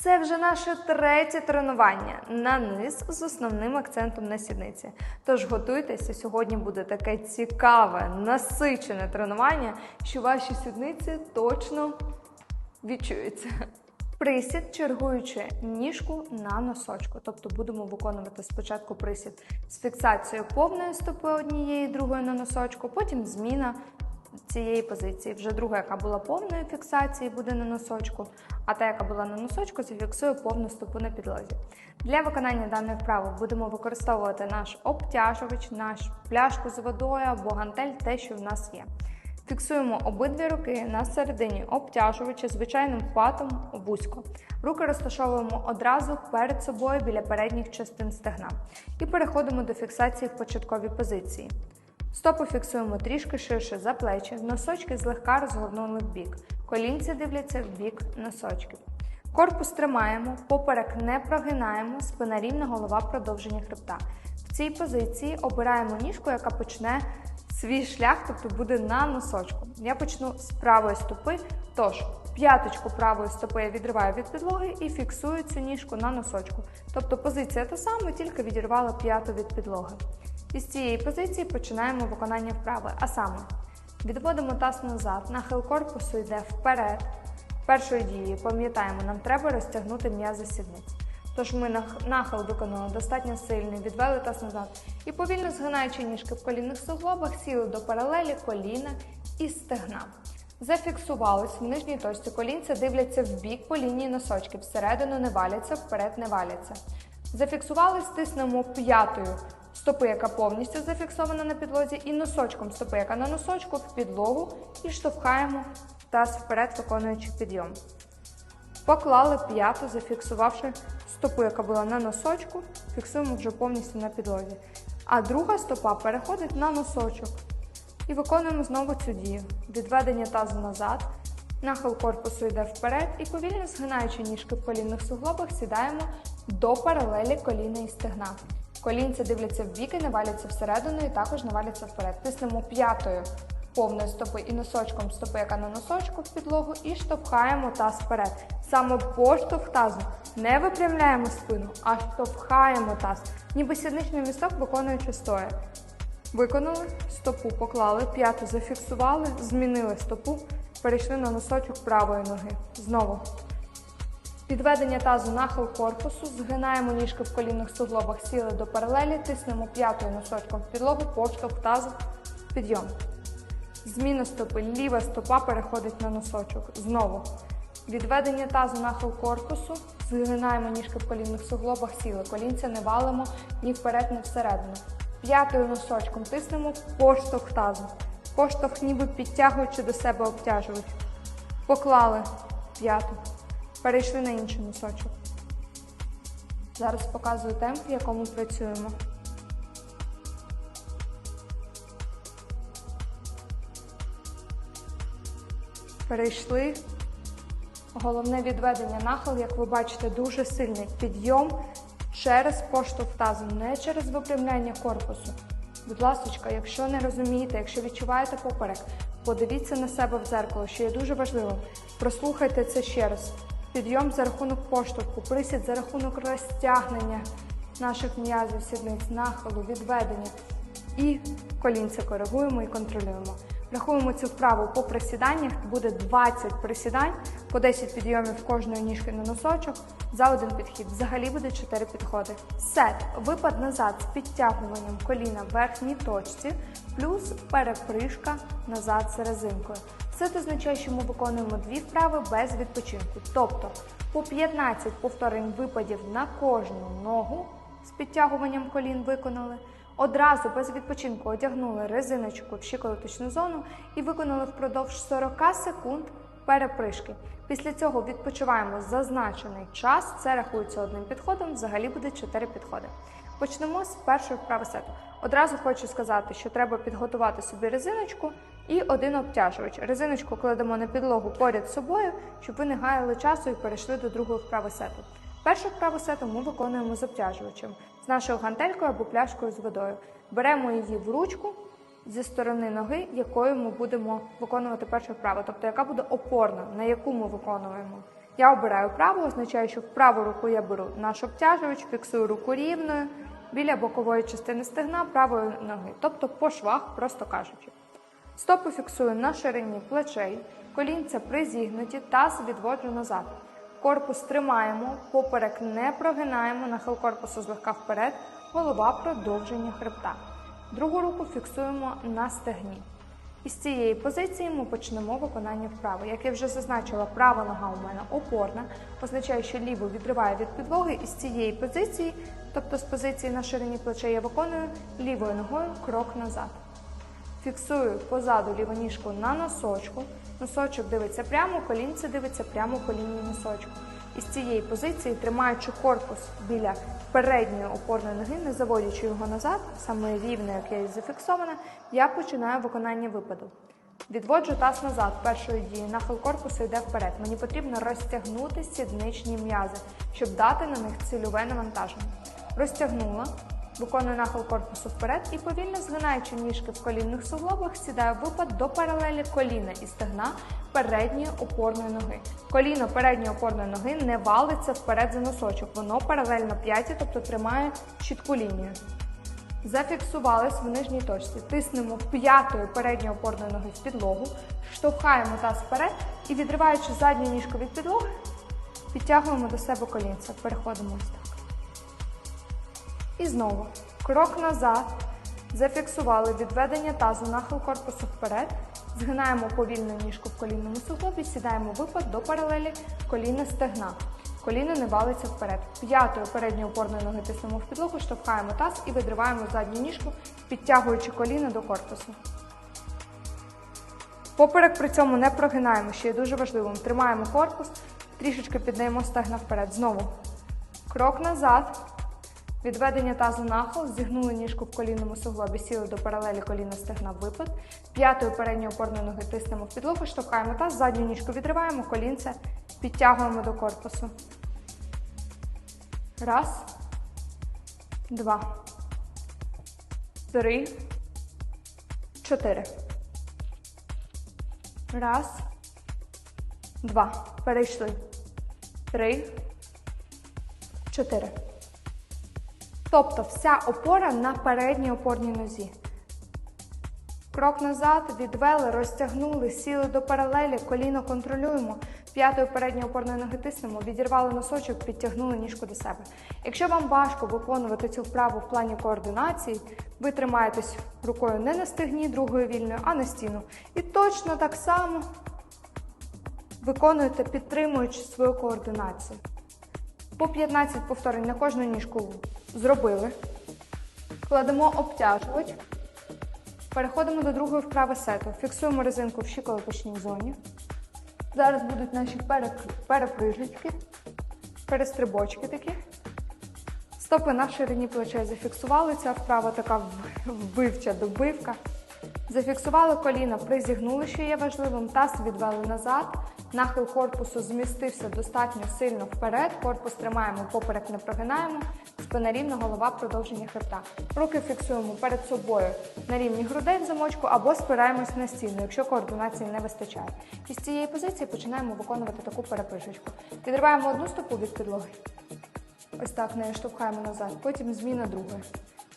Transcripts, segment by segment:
Це вже наше третє тренування на низ з основним акцентом на сідниці. Тож готуйтеся, сьогодні буде таке цікаве, насичене тренування, що ваші сідниці точно відчуються. Присід, чергуючи ніжку на носочку. Тобто будемо виконувати спочатку присід з фіксацією повної стопи однієї, другої на носочку, потім зміна цієї позиції. Вже друга, яка була повної фіксації, буде на носочку, а та, яка була на носочку, зафіксує повну стопу на підлозі. Для виконання даної вправи будемо використовувати наш обтяжувач, наш пляшку з водою або гантель, те, що в нас є. Фіксуємо обидві руки на середині обтяжувача звичайним хватом вузько. Руки розташовуємо одразу перед собою біля передніх частин стегна. І переходимо до фіксації в початковій позиції. Стопи фіксуємо трішки ширше за плечі, носочки злегка розгорнули в бік. Колінці дивляться в бік носочків. Корпус тримаємо, поперек не прогинаємо, спина рівна, голова продовження хребта. В цій позиції обираємо ніжку, яка почне свій шлях, тобто буде на носочку. Я почну з правої стопи, тож п'яточку правої стопи я відриваю від підлоги і фіксую цю ніжку на носочку. Тобто позиція та сама, тільки відірвала п'яту від підлоги. І з цієї позиції починаємо виконання вправи. А саме, відводимо таз назад, нахил корпусу йде вперед. Першою дією пам'ятаємо, нам треба розтягнути м'язи сідниць. Тож ми нахил виконали достатньо сильний, відвели таз назад. І повільно згинаючи ніжки в колінних суглобах, сіли до паралелі коліна і стегна. Зафіксувались в нижній точці колінця, дивляться в бік по лінії носочки. Всередину не валяться, вперед не валяться. Зафіксували, стиснемо п'ятою стопи, яка повністю зафіксована на підлозі, і носочком стопи, яка на носочку в підлогу, і штовхаємо таз вперед, виконуючи підйом. Поклали п'яту, зафіксувавши стопу, яка була на носочку, фіксуємо вже повністю на підлозі. А друга стопа переходить на носочок. І виконуємо знову цю дію. Відведення тазу назад, нахил корпусу йде вперед і повільно згинаючи ніжки в колінних суглобах, сідаємо до паралелі коліна і стегна. Колінця дивляться в бік і не всередину і також не валяться вперед. Тиснемо п'ятою повної стопи і носочком стопи, яка на носочку в підлогу, і штовхаємо таз вперед. Саме поштовх тазу не випрямляємо спину, а штовхаємо таз, ніби сідничний місток виконуючи стоя. Виконали, стопу поклали, п'яту зафіксували, змінили стопу, перейшли на носочок правої ноги. Знову. Підведення тазу нахил корпусу, згинаємо ніжки в колінних суглобах, сіли до паралелі, тиснемо п'ятою носочком в підлогу, поштовх тазу, підйом. Зміна стопи. Ліва стопа переходить на носочок. Знову. Відведення тазу нахил корпусу. Згинаємо ніжки в колінних суглобах, сіли. Колінця не валимо ні вперед, ні всередину. П'ятою носочком тиснемо поштовх тазу. Поштовх ніби підтягуючи до себе обтяжувач. Поклали п'яту. Перейшли на інший носочок. Зараз показую темп, в якому працюємо. Перейшли. Головне відведення нахил, як ви бачите, дуже сильний підйом через поштовх тазу, не через випрямляння корпусу. Будь ласка, якщо не розумієте, якщо відчуваєте поперек, подивіться на себе в зеркало, що є дуже важливо. Прослухайте це ще раз. Підйом за рахунок поштовху, присід за рахунок розтягнення наших м'язів, сідниць, нахилу, відведення. І колінця коригуємо і контролюємо. Рахуємо цю вправу по присіданнях. Буде 20 присідань, по 10 підйомів кожної ніжки на носочок за один підхід. Взагалі буде 4 підходи. Сет. Випад назад з підтягуванням коліна в верхній точці, плюс перепришка назад з резинкою. Це означає, що ми виконуємо дві вправи без відпочинку. Тобто по 15 повторень випадів на кожну ногу з підтягуванням колін виконали. Одразу без відпочинку одягнули резиночку в щиколоточну зону і виконали впродовж 40 секунд перепришки. Після цього відпочиваємо зазначений час. Це рахується одним підходом. Взагалі буде 4 підходи. Почнемо з першої вправи сету. Одразу хочу сказати, що треба підготувати собі резиночку і один обтяжувач. Резиночку кладемо на підлогу поряд з собою, щоб ви не гаяли часу і перейшли до другої вправи сету. Першу вправу сету ми виконуємо з обтяжувачем, з нашою гантелькою або пляшкою з водою. Беремо її в ручку зі сторони ноги, якою ми будемо виконувати першу вправу, тобто яка буде опорна, на яку ми виконуємо. Я обираю праву, означає, що в праву руку я беру наш обтяжувач, фіксую руку рівною біля бокової частини стегна правої ноги, тобто по швах, просто кажучи. Стопу фіксую на ширині плечей, колінця призігнуті, таз відводжу назад. Корпус тримаємо, поперек не прогинаємо, нахил корпусу злегка вперед, голова продовження хребта. Другу руку фіксуємо на стегні. Із цієї позиції ми почнемо виконання вправи. Як я вже зазначила, права нога у мене опорна, означає, що ліву відриваю від підлоги, і з цієї позиції, тобто з позиції на ширині плечей, я виконую лівою ногою крок назад. Фіксую позаду ліву ніжку на носочку. Носочок дивиться прямо, колінце дивиться прямо по лінії носочку. І з цієї позиції, тримаючи корпус біля передньої опорної ноги, не заводячи його назад, саме рівно, як я і зафіксована, я починаю виконання випаду. Відводжу таз назад першої дії, нахил корпусу йде вперед. Мені потрібно розтягнути сідничні м'язи, щоб дати на них цільове навантаження. Розтягнула, виконую нахил корпусу вперед і повільно згинаючи ніжки в колінних суглобах, сідаю випад до паралелі коліна і стегна передньої опорної ноги. Коліно передньої опорної ноги не валиться вперед за носочок, воно паралельно п'яті, тобто тримає чітку лінію. Зафіксувались в нижній точці. Тиснемо п'ятою передньої опорної ноги в підлогу, штовхаємо таз вперед і відриваючи задню ніжку від підлоги, підтягуємо до себе колінця. Переходимо ось так. І знову крок назад. Зафіксували відведення тазу, нахил корпусу вперед. Згинаємо повільну ніжку в колінному суглобі, сідаємо випад до паралелі коліна стегна. Коліно не валиться вперед. П'ятою передньої опорної ноги тиснемо в підлогу, штовхаємо таз і видриваємо задню ніжку, підтягуючи коліно до корпусу. Поперек при цьому не прогинаємо, що є дуже важливим. Тримаємо корпус, трішечки піддаємо стегна вперед. Знову. Крок назад. Відведення тазу нахил, зігнули ніжку в колінному суглобі, сіли до паралелі коліна стегна випад. П'ятою передньої опорної ноги тиснемо в підлогу, штовхаємо таз, задню ніжку відриваємо, колінце підтягуємо до корпусу. Раз, два, три, чотири. Раз, два. Перейшли. Три, чотири. Тобто вся опора на передній опорній нозі. Крок назад, відвели, розтягнули, сіли до паралелі, коліно контролюємо. П'ятою передньої опорної ноги тиснемо, відірвали носочок, підтягнули ніжку до себе. Якщо вам важко виконувати цю вправу в плані координації, ви тримаєтесь рукою не на стегні, другою вільною, а на стіну. І точно так само виконуєте, підтримуючи свою координацію. По 15 повторень на кожну ніжку зробили. Кладемо обтяжувач. Переходимо до другої вправи сету. Фіксуємо резинку в щиколоточній зоні. Зараз будуть наші переприжечки, перестрибочки такі. Стопи на ширині плечей зафіксували. Ця вправа така вбивча добивка. Зафіксували коліна, призігнули, що є важливим, таз відвели назад. Нахил корпусу змістився достатньо сильно вперед. Корпус тримаємо, поперек не прогинаємо. Спина рівна, голова продовження хребта. Руки фіксуємо перед собою на рівні грудей в замочку або спираємось на стіну, якщо координації не вистачає. І з цієї позиції починаємо виконувати таку перепишечку. Відриваємо одну стопу від підлоги. Ось так нею штовхаємо назад. Потім зміна другої.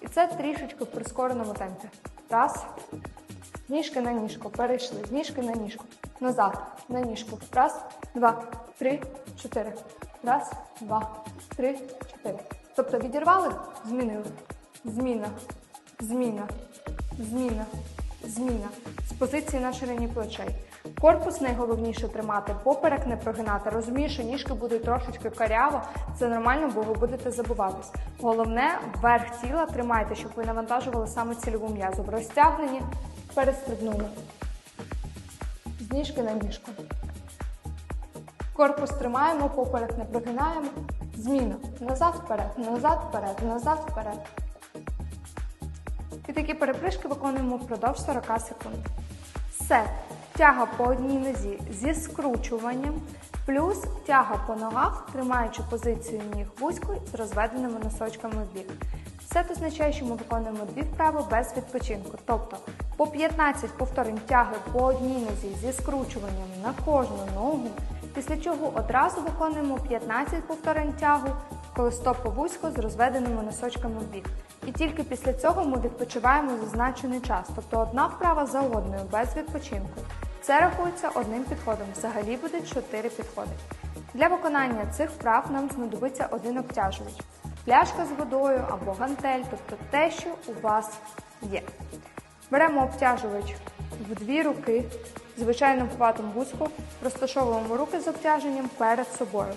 І це трішечки в прискореному темпі. Раз. Ніжки на ніжку. Перейшли. Ніжки на ніжку. Назад. На ніжку. Раз, два, три, чотири. Раз, два, три, чотири. Тобто відірвали, змінили. Зміна. Зміна. Зміна. Зміна. З позиції на ширині плечей. Корпус найголовніше тримати, поперек не прогинати. Розумію, що ніжки будуть трошечки каряво. Це нормально, бо ви будете забуватись. Головне, верх тіла тримайте, щоб ви навантажували саме цільову м'язу. В розтягненні перестрибнули. З ніжки на ніжку. Корпус тримаємо, поперек не прогинаємо. Зміна. Назад вперед, назад вперед, назад вперед. І такі перепришки виконуємо впродовж 40 секунд. Сет. Тяга по одній нозі зі скручуванням, плюс тяга по ногах, тримаючи позицію ніг вузько з розведеними носочками в бік. Сет означає, що ми виконуємо дві вправи без відпочинку. Тобто по 15 повторень тяги по одній нозі зі скручуванням на кожну ногу Після чого одразу виконуємо 15 повторень тягу, коли стопи вузько з розведеними носочками в бік. І тільки після цього ми відпочиваємо зазначений час, тобто одна вправа за одною, без відпочинку. Це рахується одним підходом. Взагалі буде 4 підходи. Для виконання цих вправ нам знадобиться один обтяжувач, пляшка з водою або гантель, тобто те, що у вас є. Беремо обтяжувач в дві руки, звичайним хватом вузько, розташовуємо руки з обтяженням перед собою.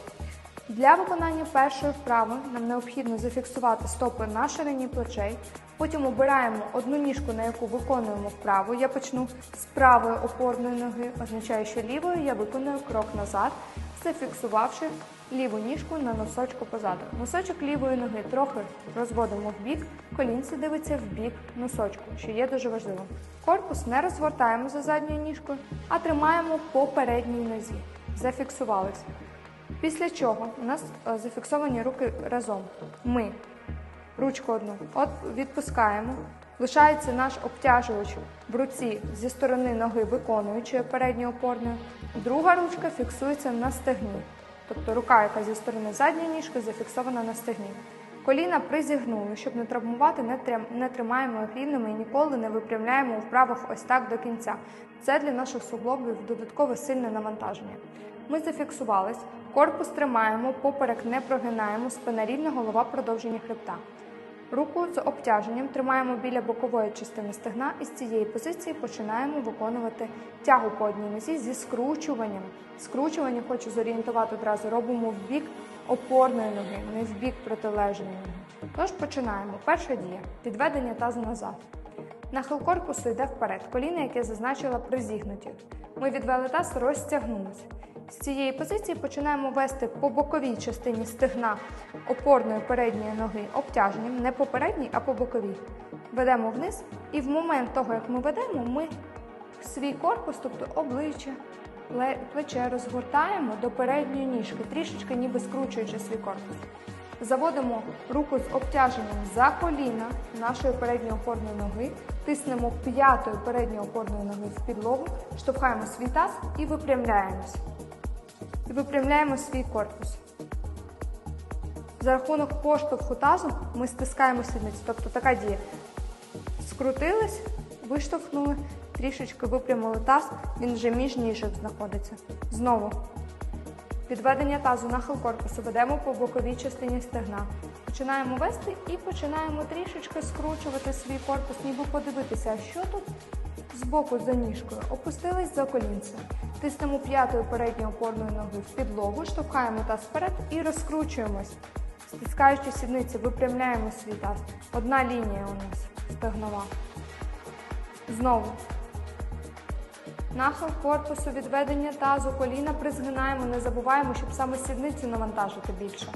Для виконання першої вправи нам необхідно зафіксувати стопи на ширині плечей. Потім обираємо одну ніжку, на яку виконуємо вправу. Я почну з правої опорної ноги, означає, що лівою я виконую крок назад, зафіксувавши ліву ніжку на носочку позаду. Носочок лівої ноги трохи розводимо в бік, колінце дивиться в бік носочку, що є дуже важливо. Корпус не розгортаємо за задньою ніжкою, а тримаємо по передній нозі. Зафіксувалися. Після чого у нас е, зафіксовані руки разом. Ми ручку одну відпускаємо. Лишається наш обтяжувач в руці зі сторони ноги виконуючої передньої опорної. Друга ручка фіксується на стегні. Тобто рука, яка зі сторони задньої ніжки, зафіксована на стегні. Коліна призігнули, щоб не травмувати, не, трим, не тримаємо рівними і ніколи не випрямляємо у вправах ось так до кінця. Це для наших суглобів додаткове сильне навантаження. Ми зафіксувались, корпус тримаємо, поперек не прогинаємо, спина рівна, голова продовження хребта. Руку з обтяженням тримаємо біля бокової частини стегна і з цієї позиції починаємо виконувати тягу по одній нозі зі скручуванням. Скручування хочу зорієнтувати одразу. Робимо в бік опорної ноги, не в бік протилежної ноги. Тож починаємо. Перша дія підведення тазу назад. Нахил корпусу йде вперед. Коліна, яке зазначила, призігнуті. Ми відвели таз, розтягнулися. З цієї позиції починаємо вести по боковій частині стегна опорної передньої ноги обтяженням, не по передній, а по боковій. Ведемо вниз, і в момент того, як ми ведемо, ми свій корпус, тобто обличчя, плече розгортаємо до передньої ніжки, трішечки ніби скручуючи свій корпус. Заводимо руку з обтяженням за коліна нашої передньої опорної ноги, тиснемо п'ятою передньої опорної ноги в підлогу, штовхаємо свій таз і випрямляємось. І випрямляємо свій корпус. За рахунок поштовху тазу ми стискаємо сідниці. Тобто така дія. Скрутились, виштовхнули, трішечки випрямили таз, він вже між ніжок знаходиться. Знову. Підведення тазу нахил корпусу ведемо по боковій частині стегна. Починаємо вести і починаємо трішечки скручувати свій корпус, ніби подивитися, що тут збоку за ніжкою. Опустились за колінце. Тиснемо п'ятою передньою опорною ноги в підлогу, штовхаємо таз вперед і розкручуємось. Стискаючи сідниці, випрямляємо свій таз. Одна лінія у нас стегнова. Знову. Нахил корпусу, відведення тазу, коліна призгинаємо, не забуваємо, щоб саме сідниці навантажити більше.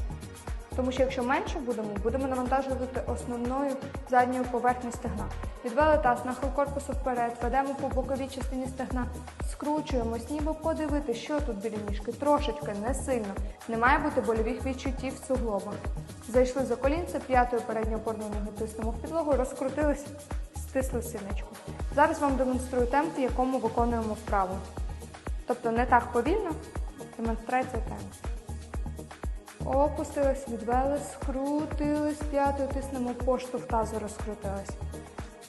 Тому що якщо менше будемо, будемо навантажувати основною задньою поверхню стегна. Відвели таз, нахил корпусу вперед, ведемо по боковій частині стегна, скручуємось, ніби подивитися, що тут біля ніжки. Трошечки, не сильно. Не має бути больових відчуттів в суглобах. Зайшли за колінце, п'ятою передньою опорною ноги тиснемо в підлогу, розкрутились, стисли сіничку. Зараз вам демонструю темп, в якому виконуємо вправу. Тобто не так повільно, демонстрація темпу. Опустились, відвели, скрутились, п'ятою тиснемо поштовх тазу, розкрутились.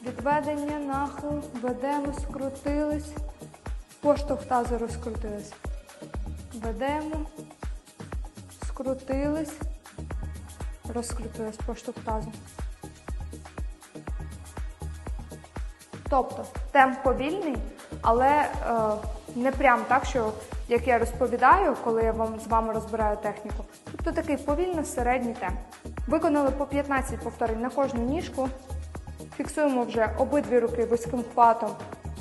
Відведення, нахил, ведемо, скрутились, поштовх тазу розкрутились. Ведемо, скрутились, розкрутились, поштовх тазу. Тобто темп повільний, але е, не прям так, що як я розповідаю, коли я вам з вами розбираю техніку. Тобто такий повільно середній темп. Виконали по 15 повторень на кожну ніжку. Фіксуємо вже обидві руки вузьким хватом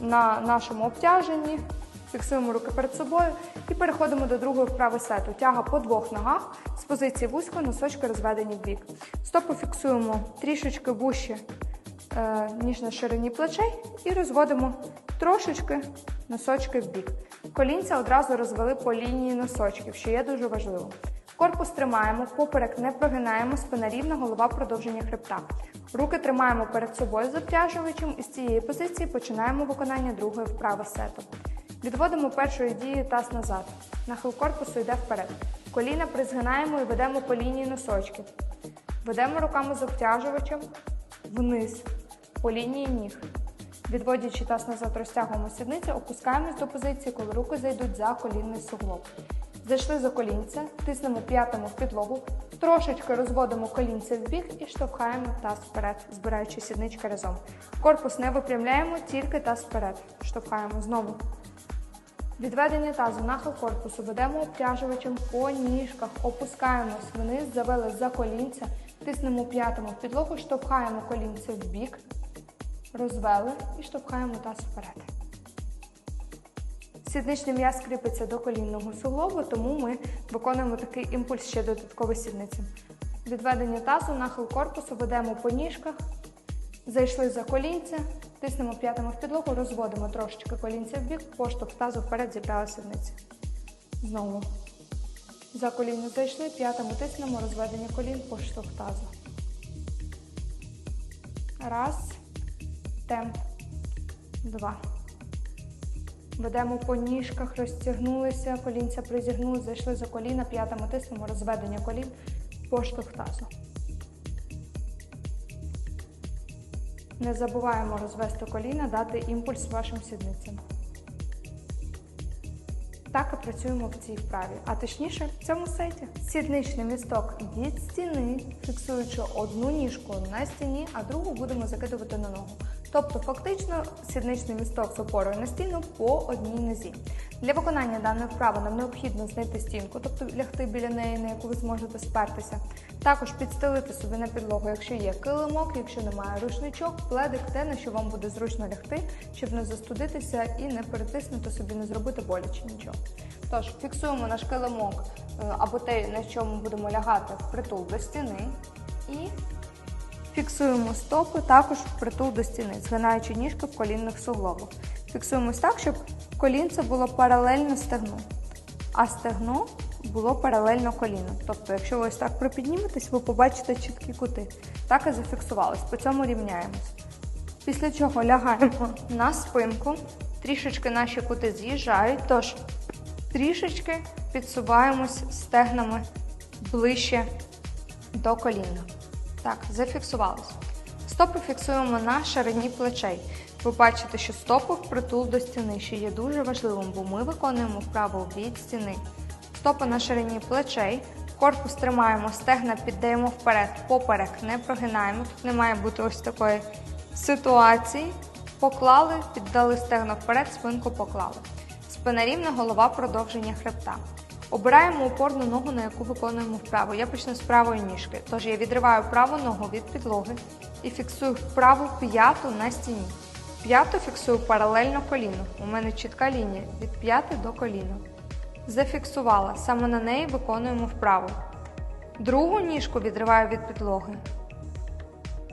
на нашому обтяженні. Фіксуємо руки перед собою і переходимо до другої вправи сету. Тяга по двох ногах з позиції вузької носочки розведені в бік. Стопу фіксуємо трішечки вужче, е, ніж на ширині плечей, і розводимо трошечки носочки в бік. Колінця одразу розвели по лінії носочків, що є дуже важливо. Корпус тримаємо, поперек не прогинаємо, спина рівна, голова продовження хребта. Руки тримаємо перед собою з обтяжувачем і з цієї позиції починаємо виконання другої вправи сету. Відводимо першою дією таз назад. Нахил корпусу йде вперед. Коліна призгинаємо і ведемо по лінії носочків. Ведемо руками з обтяжувачем вниз, по лінії ніг. Відводячи таз назад, розтягуємо сідниці, опускаємось до позиції, коли руки зайдуть за колінний суглоб. Зайшли за колінце, тиснемо п'ятами в підлогу, трошечки розводимо колінце в бік і штовхаємо таз вперед, збираючи сіднички разом. Корпус не випрямляємо, тільки таз вперед. Штовхаємо знову. Відведення тазу, нахил корпусу, ведемо обтяжувачем по ніжках, опускаємось вниз, завели за колінця, тиснемо п'ятами в підлогу, штовхаємо колінце в бік, розвели і штовхаємо таз вперед. Сідничний м'яз кріпиться до колінного суглобу, тому ми виконуємо такий імпульс ще додатково сідниці. Відведення тазу, нахил корпусу, ведемо по ніжках, зайшли за колінця, тиснемо п'ятами в підлогу, розводимо трошечки колінця в бік, поштовх тазу вперед зібрали сідниці. Знову. За коліно зайшли, п'ятами тиснемо, розведення колін, поштовх тазу. Раз. Темп. Два. Ведемо по ніжках, розтягнулися, колінця призігнули, зайшли за коліна, п'ятами тиснемо, розведення колін, поштовх тазу. Не забуваємо розвести коліна, дати імпульс вашим сідницям. Так і працюємо в цій вправі, а точніше в цьому сеті. Сідничний місток від стіни, фіксуючи одну ніжку на стіні, а другу будемо закидувати на ногу. Тобто, фактично, сідничний місток з опорою на стіну по одній нозі. Для виконання даної вправи нам необхідно знайти стінку, тобто лягти біля неї, на яку ви зможете спертися. Також підстелити собі на підлогу, якщо є килимок, якщо немає рушничок, пледик, те, на що вам буде зручно лягти, щоб не застудитися і не перетиснути собі, не зробити боляче нічого. Тож, фіксуємо наш килимок е, або те, на чому будемо лягати, впритул до стіни. І Фіксуємо стопи також впритул до стіни, згинаючи ніжки в колінних суглобах. Фіксуємось так, щоб колінце було паралельно стегну, а стегно було паралельно коліну. Тобто, якщо ви ось так припідніметесь, ви побачите чіткі кути. Так і зафіксувались. По цьому рівняємось. Після чого лягаємо на спинку, трішечки наші кути з'їжджають, тож трішечки підсуваємось стегнами ближче до коліна. Так, зафіксувалось. Стопи фіксуємо на ширині плечей. Ви бачите, що стопи впритул до стіни, що є дуже важливим, бо ми виконуємо вправу від стіни. Стопи на ширині плечей. Корпус тримаємо, стегна піддаємо вперед, поперек не прогинаємо. Тут не має бути ось такої ситуації. Поклали, піддали стегна вперед, спинку поклали. Спина рівна, голова продовження хребта. Обираємо опорну ногу, на яку виконуємо вправу. Я почну з правої ніжки. Тож я відриваю праву ногу від підлоги і фіксую праву п'яту на стіні. П'яту фіксую паралельно коліну. У мене чітка лінія від п'яти до коліна. Зафіксувала. Саме на неї виконуємо вправу. Другу ніжку відриваю від підлоги.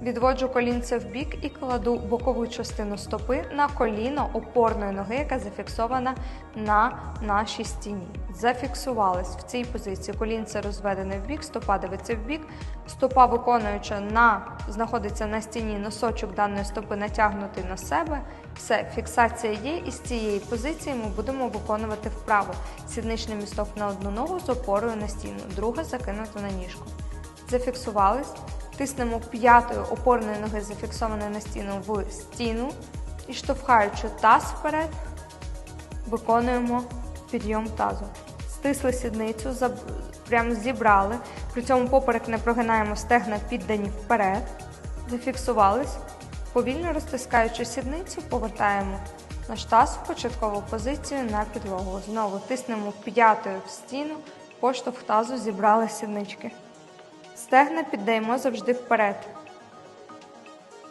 Відводжу колінце в бік і кладу бокову частину стопи на коліно опорної ноги, яка зафіксована на нашій стіні. Зафіксувались в цій позиції. Колінце розведене в бік, стопа дивиться в бік, стопа виконуюча на знаходиться на стіні, носочок даної стопи натягнутий на себе. Все, фіксація є, і з цієї позиції ми будемо виконувати вправо. Сідничний місток на одну ногу з опорою на стіну, друга закинута на ніжку. Зафіксувались. Тиснемо п'ятою опорної ноги, зафіксованої на стіну в стіну і штовхаючи таз вперед, виконуємо підйом тазу. Стисли сідницю, прямо зібрали. При цьому поперек не прогинаємо стегна піддані вперед. Зафіксувались. Повільно розтискаючи сідницю, повертаємо наш таз в початкову позицію на підлогу. Знову тиснемо п'ятою в стіну, поштовх тазу зібрали сіднички. Стегна піддаємо завжди вперед.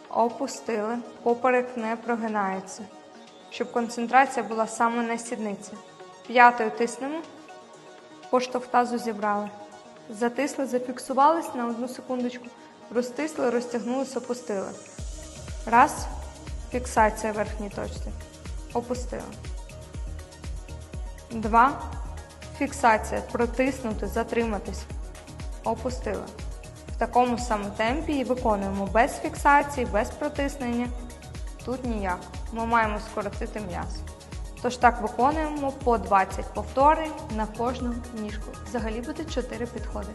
Опустили. Поперек не прогинається. Щоб концентрація була саме на сідниці. П'ятою тиснемо. Поштовх тазу зібрали. Затисли, зафіксувались на одну секундочку. Розтисли, розтягнулися, опустили. Раз. Фіксація верхній точці. Опустили. Два. Фіксація. Протиснути, затриматись. Опустили. Такому самому темпі і виконуємо без фіксації, без протиснення. Тут ніяк. Ми маємо скоротити м'ясо. Тож так виконуємо по 20 повторень на кожну ніжку. Взагалі буде 4 підходи.